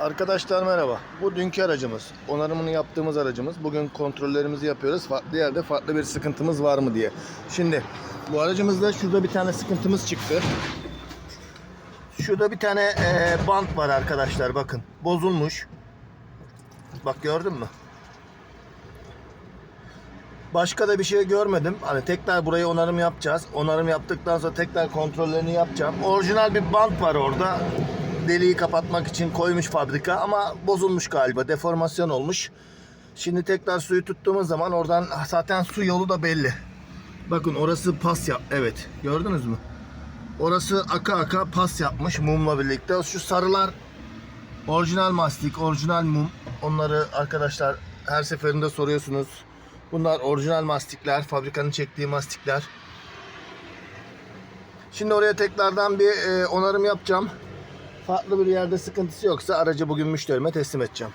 Arkadaşlar merhaba. Bu dünkü aracımız. Onarımını yaptığımız aracımız. Bugün kontrollerimizi yapıyoruz. Farklı yerde farklı bir sıkıntımız var mı diye. Şimdi bu aracımızda şurada bir tane sıkıntımız çıktı. Şurada bir tane eee, bant var arkadaşlar bakın. Bozulmuş. Bak gördün mü? Başka da bir şey görmedim. Hani tekrar burayı onarım yapacağız. Onarım yaptıktan sonra tekrar kontrollerini yapacağım. Orijinal bir bant var orada. Deliği kapatmak için koymuş fabrika ama bozulmuş galiba. Deformasyon olmuş. Şimdi tekrar suyu tuttuğumuz zaman oradan zaten su yolu da belli. Bakın orası pas yap. Evet. Gördünüz mü? Orası aka aka pas yapmış mumla birlikte. Şu sarılar orijinal mastik, orijinal mum. Onları arkadaşlar her seferinde soruyorsunuz. Bunlar orijinal mastikler, fabrikanın çektiği mastikler. Şimdi oraya tekrardan bir e, onarım yapacağım. Farklı bir yerde sıkıntısı yoksa aracı bugün müşterime teslim edeceğim.